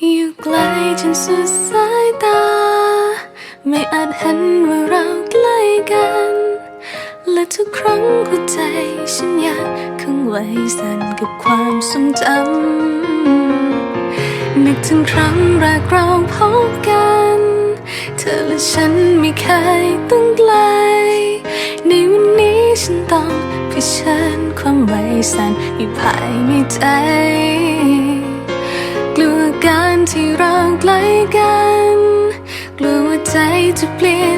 อยู่ไกลจนสุดสายตา ไม่อาจเห็นว่าเราใกล้กัน และทุกครั้งหัวใจฉันอยากขังไว้สั่นกับความทรงจำนึกถึงครั้งแรกเราพบกัน เธอและฉันไม่เคยต้องไกล ในวันนี้ฉันต้องเผชิญความไว้สั่นอยู่ภายในใจ กลัวการที่เราใกล้กัน กลัวใจจะเปลี่ยน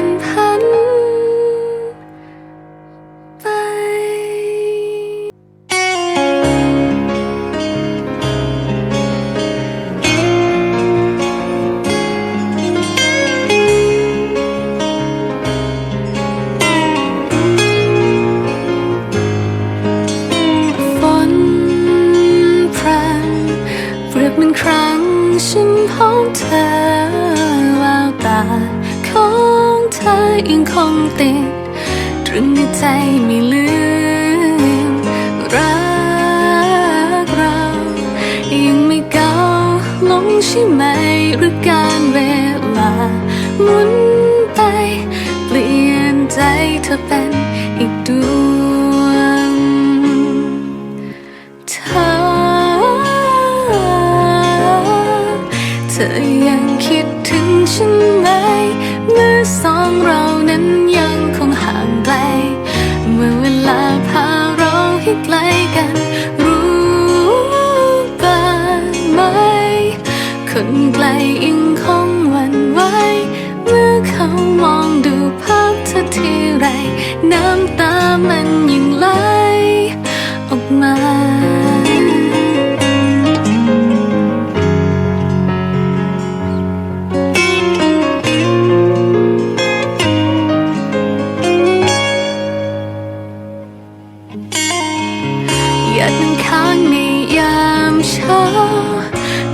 ยังคงติดตรึงในใจไม่ลืมรักเรายังไม่เก่าลงใช่ไหมหรือการเวลาหมุนไป เปลี่ยนใจเธอเป็น ธอยังคิดถึงฉันไหม เมื่อสองเรานั้นยังคงห่างไกล เมื่อเวลาพาเราให้ใกลกัน รู้บ้างไหม คนไกลยังคงหวั่นไหว เมื่อเขามองดูภาพเธอทีไร น้ำตามันยิ่งไหล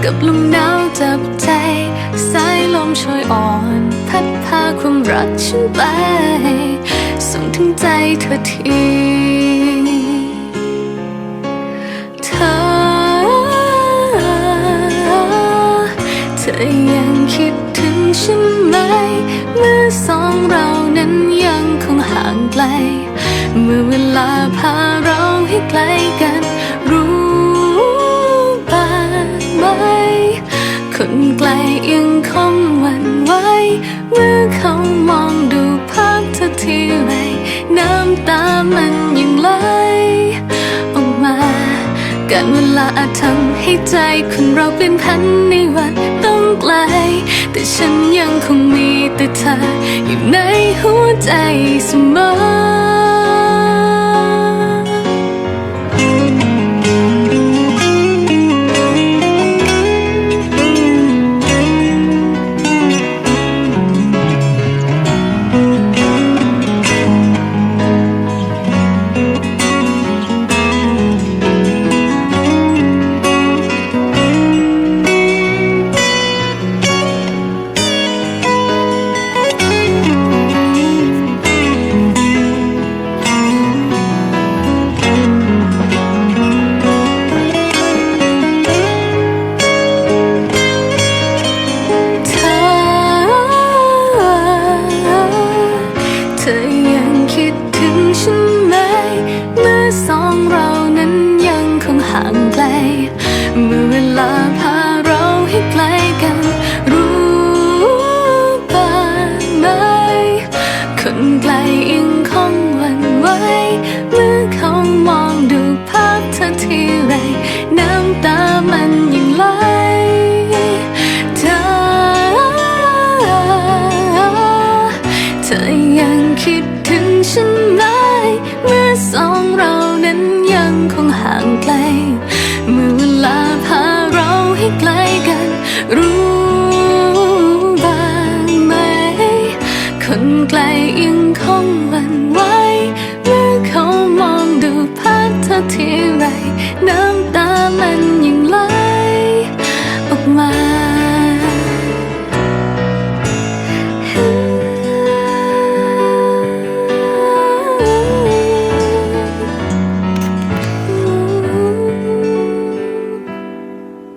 กับลมหนาวจับใจ สายลมช่วยอ่อน พัดพาความรักฉันไป ส่งถึงใจเธอทีเธอ เธอยังคิดถึงฉันไหม เมื่อสองเรานั้นยังคงห่างไกล เมื่อเวลาพาเเขามองดูภาพเธอทีไรน้ำตามันยังไหลออกมาการเวลาอาจทำให้ใจคนเราเปลี่ยนพันในวันต้องไกล แต่ฉันยังคงมีแต่เธออยู่ในหัวใจเสมอ ฉันไหม เมื่อสองเรานั้นยังคงห่างไกล เมื่อเวลา คิดถึงฉันไหมเมื่อสองเรานั้นยังคงห่างไกล เมื่อเวลาพาเราให้ไกลกัน รู้บ้างไหม คนไกลยังคงวัน